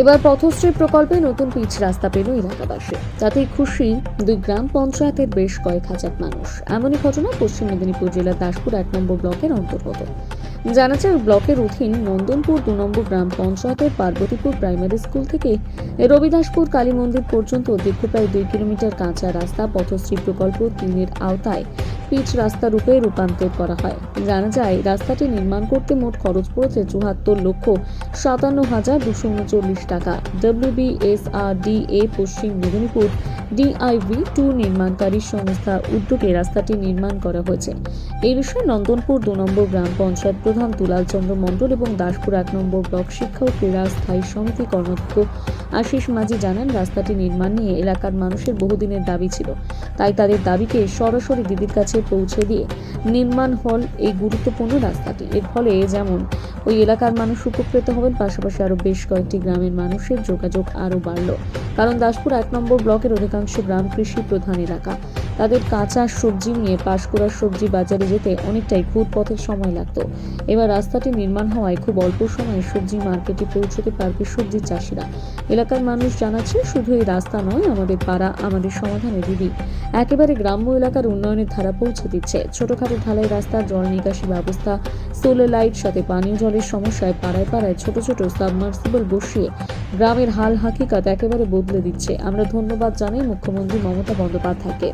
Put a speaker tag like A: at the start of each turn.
A: এবার পথশ্রী প্রকল্পে নতুন পিচ রাস্তা পেল এলাকাবাসী। তাতেই খুশি দুই গ্রাম পঞ্চায়েতের বেশ কয়েক হাজার মানুষ। এমনই ঘটনা পশ্চিম মেদিনীপুর জেলার দাসপুর এক নম্বর ব্লকের অন্তর্গত। জানা যায়, ব্লকের অধীন নন্দনপুর দু নম্বর গ্রাম পঞ্চায়েতের পার্বতীপুর প্রাইমারি স্কুল থেকে রবিদাসপুর কালী মন্দির পর্যন্ত দীর্ঘ প্রায় দুই কিলোমিটার কাঁচা রাস্তা, পথশ্রী প্রকল্প তিনের আওতায় পিচ রাস্তা রূপে রূপান্তর করা হয়। জানা যায়, রাস্তাটি নির্মাণ করতে মোট খরচ পড়েছে চুহাত্তর লক্ষ সাতান্ন হাজার দুশো উনচল্লিশ টাকা। ডব্লিউবিএসআরডিএ পশ্চিম মেদিনীপুর ডিআইভি টু নির্মাণকারী সংস্থার উদ্যোগে রাস্তাটি নির্মাণ করা হয়েছে। এই বিষয়ে নন্দনপুর দু নম্বর গ্রাম পঞ্চায়েত প্রধান দুলাল চন্দ্র মণ্ডল এবং দাসপুর এক নম্বর ব্লক শিক্ষা ও ক্রীড়া স্থায়ী সমিতি কর্মাধ্যক্ষ আশিস মাঝি জানান, রাস্তাটি নির্মাণ নিয়ে এলাকার মানুষের বহুদিনের দাবি ছিল। তাই তাদের দাবিকে সরাসরি দিদির কাছে পৌঁছে দিয়ে নির্মাণ হল এই গুরুত্বপূর্ণ রাস্তাটি। এর ফলে যেমন ওই এলাকার মানুষ উপকৃত হবেন, পাশাপাশি আরও বেশ কয়েকটি গ্রামের মানুষের যোগাযোগ আরও বাড়ল। কারণ দাসপুর এক নম্বর ব্লকের অধিকাংশ গ্রাম কৃষি প্রধান এলাকা। তাদের কাঁচা সবজি নিয়ে পাশকুড়ার সবজি বাজারে যেতে অনেকটাই ঘুর পথের সময় লাগতো। এবার রাস্তাটি নির্মাণ হওয়ায় খুব অল্প সময়ে সবজি মার্কেটে পৌঁছতে পারবে সবজি চাষিরা। এলাকার মানুষ জানাচ্ছে, শুধু এই রাস্তা নয়, আমাদের পাড়া আমাদের সমাধানের দিদি। একেবারে গ্রাম্য এলাকার উন্নয়নের ধারা পৌঁছে দিচ্ছে। ছোটখাটো ঢালাই রাস্তা, জল নিকাশি ব্যবস্থা, সোলার লাইট, সাথে পানীয় জলের সমস্যায় পাড়ায় পাড়ায় ছোট ছোট সাবমার্সিবল বসিয়ে গ্রামের হাল হাকিকাত একেবারে বদলে দিচ্ছে। আমরা ধন্যবাদ জানাই মুখ্যমন্ত্রী মমতা বন্দ্যোপাধ্যায়কে।